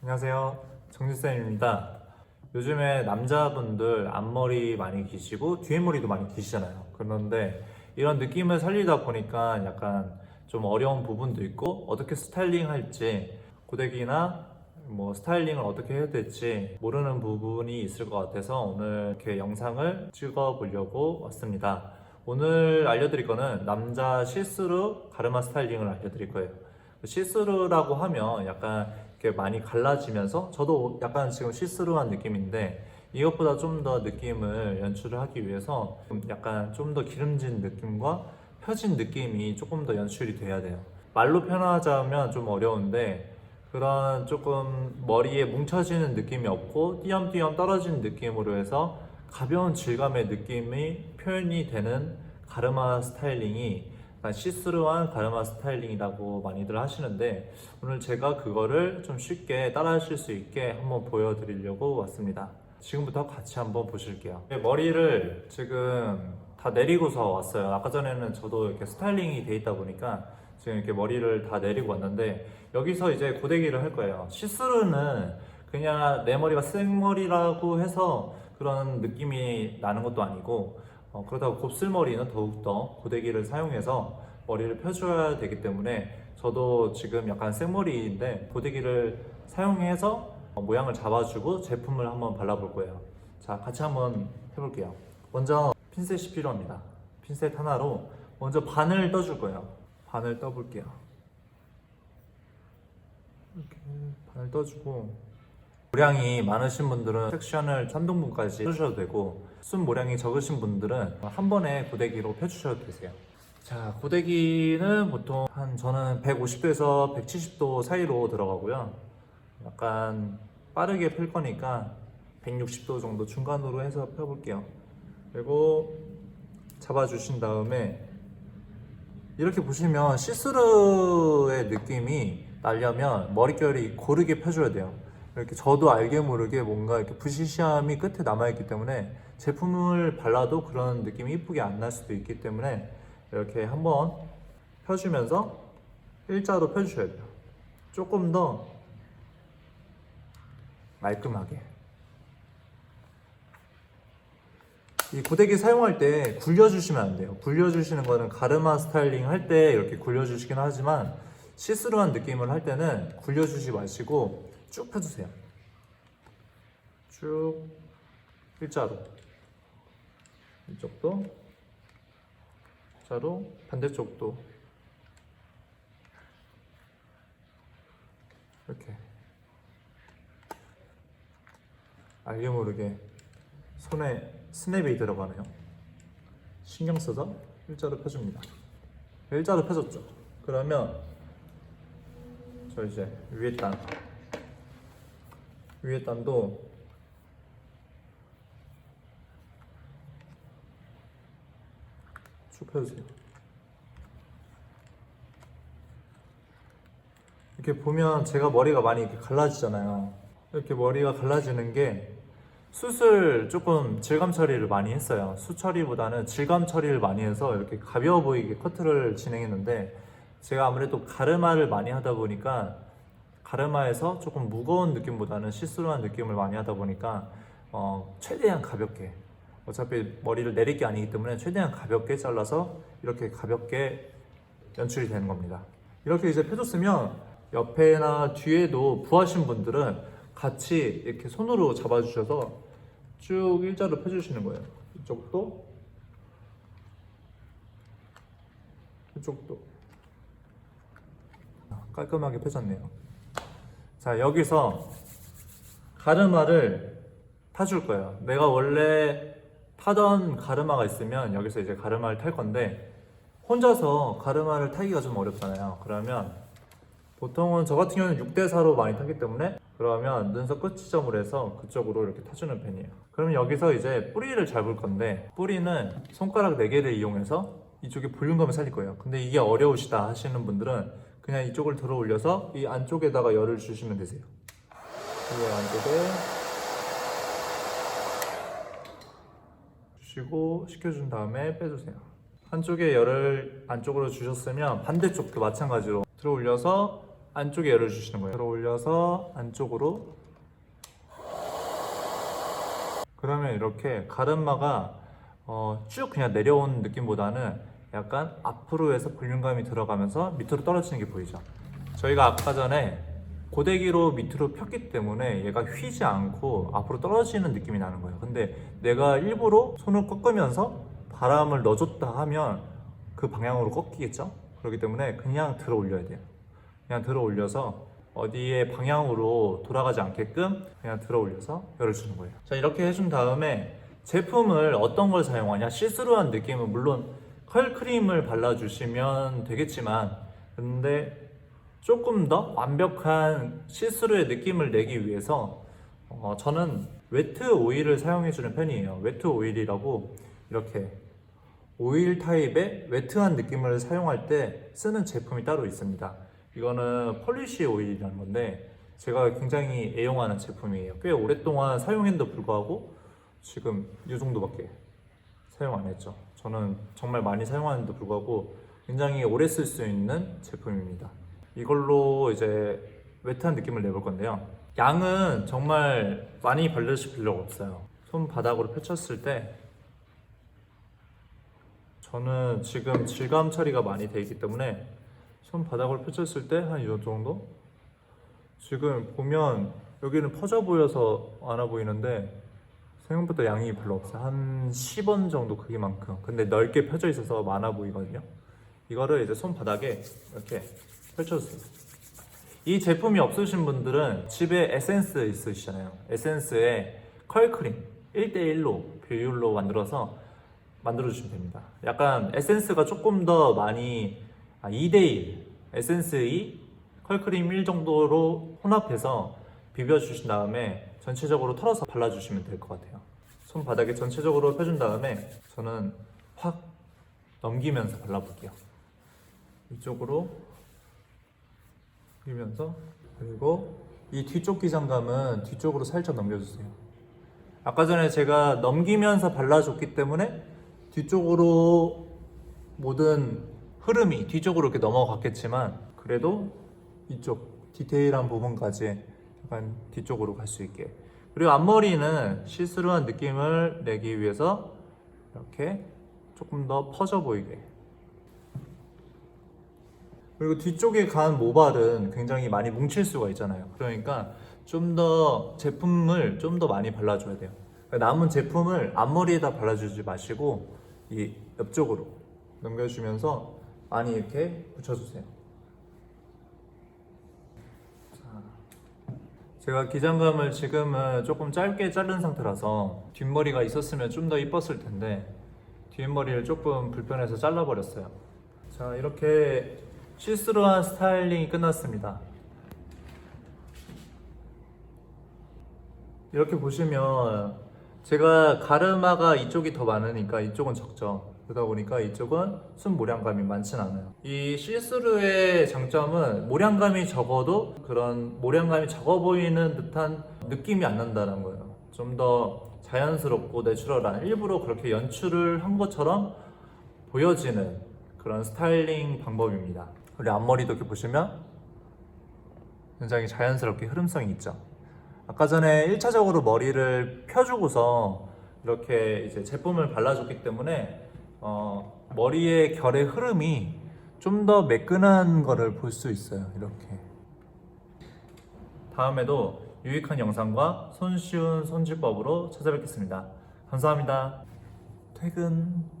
안녕하세요. 정진쌤입니다. 요즘에 남자분들 앞머리 많이 기시고 뒤에 머리도 많이 기시잖아요. 그런데 이런 느낌을 살리다 보니까 약간 좀 어려운 부분도 있고 어떻게 스타일링 할지 고데기나 뭐 스타일링을 어떻게 해야 될지 모르는 부분이 있을 것 같아서 오늘 이렇게 영상을 찍어 보려고 왔습니다. 오늘 알려드릴 거는 남자 시스루 가르마 스타일링을 알려드릴 거예요. 시스루라고 하면 약간 이렇게 많이 갈라지면서 저도 약간 지금 시스루한 느낌인데 이것보다 좀 더 느낌을 연출을 하기 위해서 좀 약간 좀 더 기름진 느낌과 펴진 느낌이 조금 더 연출이 돼야 돼요. 말로 표현하자면 좀 어려운데 그런 조금 머리에 뭉쳐지는 느낌이 없고 띄엄띄엄 떨어지는 느낌으로 해서 가벼운 질감의 느낌이 표현이 되는 가르마 스타일링이 약간 시스루한 가르마 스타일링이라고 많이들 하시는데 오늘 제가 그거를 좀 쉽게 따라 하실 수 있게 한번 보여드리려고 왔습니다. 지금부터 같이 한번 보실게요. 네, 머리를 지금 다 내리고서 왔어요. 아까 전에는 저도 이렇게 스타일링이 돼 있다 보니까 지금 이렇게 머리를 다 내리고 왔는데 여기서 이제 고데기를 할 거예요. 시스루는 그냥 내 머리가 생머리라고 해서 그런 느낌이 나는 것도 아니고 어, 그렇다고 곱슬머리는 더욱더 고데기를 사용해서 머리를 펴줘야 되기 때문에 저도 지금 약간 생머리인데 고데기를 사용해서 어, 모양을 잡아주고 제품을 한번 발라볼 거예요. 자, 같이 한번 해볼게요. 먼저 핀셋이 필요합니다. 핀셋 하나로 먼저 반을 떠줄 거예요. 반을 떠볼게요. 이렇게 반을 떠주고 모량이 많으신 분들은 섹션을 3등분까지 펴주셔도 되고 순 모량이 적으신 분들은 한 번에 고데기로 펴주셔도 되세요. 자, 고데기는 보통 한 저는 150도에서 170도 사이로 들어가고요. 약간 빠르게 풀 거니까 160도 정도 중간으로 해서 펴볼게요. 그리고 잡아주신 다음에 이렇게 보시면 시스루의 느낌이 나려면 머릿결이 고르게 펴줘야 돼요. 이렇게 저도 알게 모르게 뭔가 이렇게 부시시함이 끝에 남아있기 때문에 제품을 발라도 그런 느낌이 이쁘게 안 날 수도 있기 때문에 이렇게 한번 펴주면서 일자로 펴주셔야 돼요. 조금 더 말끔하게. 이 고데기 사용할 때 굴려주시면 안 돼요. 굴려주시는 거는 가르마 스타일링 할 때 이렇게 굴려주시긴 하지만 시스루한 느낌을 할 때는 굴려주지 마시고 쭉 펴주세요. 쭉 일자로 이쪽도 일자로 반대쪽도 이렇게 알게 모르게 손에 스냅이 들어가네요. 신경 써서 일자로 펴줍니다. 일자로 펴줬죠. 그러면 저 이제 위에 단 위에 단도 쭉 펴주세요. 이렇게 보면 제가 머리가 많이 이렇게 갈라지잖아요. 이렇게 머리가 갈라지는 게 수술 조금 질감 처리를 많이 했어요. 수 처리보다는 질감 처리를 많이 해서 이렇게 가벼워 보이게 커트를 진행했는데 제가 아무래도 가르마를 많이 하다 보니까 가르마에서 조금 무거운 느낌보다는 시스루한 느낌을 많이 하다 보니까 어, 최대한 가볍게 어차피 머리를 내릴 게 아니기 때문에 최대한 가볍게 잘라서 이렇게 가볍게 연출이 되는 겁니다. 이렇게 이제 펴줬으면 옆에나 뒤에도 부하신 분들은 같이 이렇게 손으로 잡아주셔서 쭉 일자로 펴주시는 거예요. 이쪽도 이쪽도 깔끔하게 펴졌네요. 자 여기서 가르마를 타줄 거예요. 내가 원래 타던 가르마가 있으면 여기서 이제 가르마를 탈 건데 혼자서 가르마를 타기가 좀 어렵잖아요. 그러면 보통은 저 같은 경우는 6대4로 많이 타기 때문에 그러면 눈썹 끝 지점으로 해서 그쪽으로 이렇게 타주는 편이에요. 그럼 여기서 이제 뿌리를 잡을 건데 뿌리는 손가락 4개를 이용해서 이쪽에 볼륨감을 살릴 거예요. 근데 이게 어려우시다 하시는 분들은 그냥 이쪽을 들어 올려서 이 안쪽에다가 열을 주시면 되세요. 이 안쪽에 주시고 식혀준 다음에 빼주세요. 한쪽에 열을 안쪽으로 주셨으면 반대쪽도 마찬가지로 들어 올려서 안쪽에 열어주시는 거예요. 들어 올려서 안쪽으로 그러면 이렇게 가르마가 어, 쭉 그냥 내려온 느낌보다는 약간 앞으로 해서 볼륨감이 들어가면서 밑으로 떨어지는 게 보이죠. 저희가 아까 전에 고데기로 밑으로 폈기 때문에 얘가 휘지 않고 앞으로 떨어지는 느낌이 나는 거예요. 근데 내가 일부러 손을 꺾으면서 바람을 넣어줬다 하면 그 방향으로 꺾이겠죠? 그렇기 때문에 그냥 들어 올려야 돼요. 그냥 들어 올려서 어디에 방향으로 돌아가지 않게끔 그냥 들어 올려서 열어주는 거예요. 자, 이렇게 해준 다음에 제품을 어떤 걸 사용하냐? 시스루한 느낌은 물론 컬크림을 발라주시면 되겠지만, 근데 조금 더 완벽한 시스루의 느낌을 내기 위해서 어, 저는 웨트 오일을 사용해주는 편이에요. 웨트 오일이라고 이렇게 오일 타입의 웨트한 느낌을 사용할 때 쓰는 제품이 따로 있습니다. 이거는 폴리시 오일이라는 건데 제가 굉장히 애용하는 제품이에요. 꽤 오랫동안 사용했는데도 불구하고 지금 이 정도밖에 사용 안 했죠. 저는 정말 많이 사용하는데도 불구하고 굉장히 오래 쓸 수 있는 제품입니다. 이걸로 이제 웨트한 느낌을 내볼 건데요. 양은 정말 많이 바르실 필요가 없어요. 손바닥으로 펼쳤을 때 저는 지금 질감 처리가 많이 돼 있기 때문에 손바닥을 펼쳤을 때 한 이 정도? 지금 보면 여기는 퍼져 보여서 안와 보이는데 생각보다 양이 별로 없어요. 한 10원 정도 크기만큼. 근데 넓게 펴져 있어서 많아 보이거든요. 이거를 이제 손바닥에 이렇게 펼쳐주세요. 이 제품이 없으신 분들은 집에 에센스 있으시잖아요. 에센스에 컬크림 1대1로 비율로 만들어서 만들어주시면 됩니다. 약간 에센스가 조금 더 많이 아, 2대1 에센스 2, 컬크림 1 정도로 혼합해서 비벼주신 다음에 전체적으로 털어서 발라주시면 될 것 같아요. 손바닥에 전체적으로 펴준 다음에 저는 확 넘기면서 발라볼게요. 이쪽으로 넘기면서 그리고 이 뒤쪽 기장감은 뒤쪽으로 살짝 넘겨주세요. 아까 전에 제가 넘기면서 발라줬기 때문에 뒤쪽으로 모든 흐름이 뒤쪽으로 이렇게 넘어갔겠지만 그래도 이쪽 디테일한 부분까지 약간 뒤쪽으로 갈 수 있게. 그리고 앞머리는 시스루한 느낌을 내기 위해서 이렇게 조금 더 퍼져 보이게. 그리고 뒤쪽에 간 모발은 굉장히 많이 뭉칠 수가 있잖아요. 그러니까 좀 더 제품을 좀 더 많이 발라줘야 돼요. 남은 제품을 앞머리에다 발라주지 마시고 이 옆쪽으로 넘겨주면서 많이 이렇게 붙여주세요. 자, 제가 기장감을 지금은 조금 짧게 자른 상태라서 뒷머리가 있었으면 좀 더 이뻤을 텐데 뒷머리를 조금 불편해서 잘라버렸어요. 자 이렇게 시스루한 스타일링이 끝났습니다. 이렇게 보시면 제가 가르마가 이쪽이 더 많으니까 이쪽은 적죠. 그러다 보니까 이쪽은 순 모량감이 많진 않아요. 이 시스루의 장점은 모량감이 적어도 그런 모량감이 적어 보이는 듯한 느낌이 안 난다는 거예요. 좀 더 자연스럽고 내추럴한 일부러 그렇게 연출을 한 것처럼 보여지는 그런 스타일링 방법입니다. 그리고 앞머리도 이렇게 보시면 굉장히 자연스럽게 흐름성이 있죠. 아까 전에 1차적으로 머리를 펴주고서 이렇게 이제 제품을 발라줬기 때문에 어, 머리의 결의 흐름이 좀 더 매끈한 거를 볼 수 있어요. 이렇게. 다음에도 유익한 영상과 손쉬운 손질법으로 찾아뵙겠습니다. 감사합니다. 퇴근.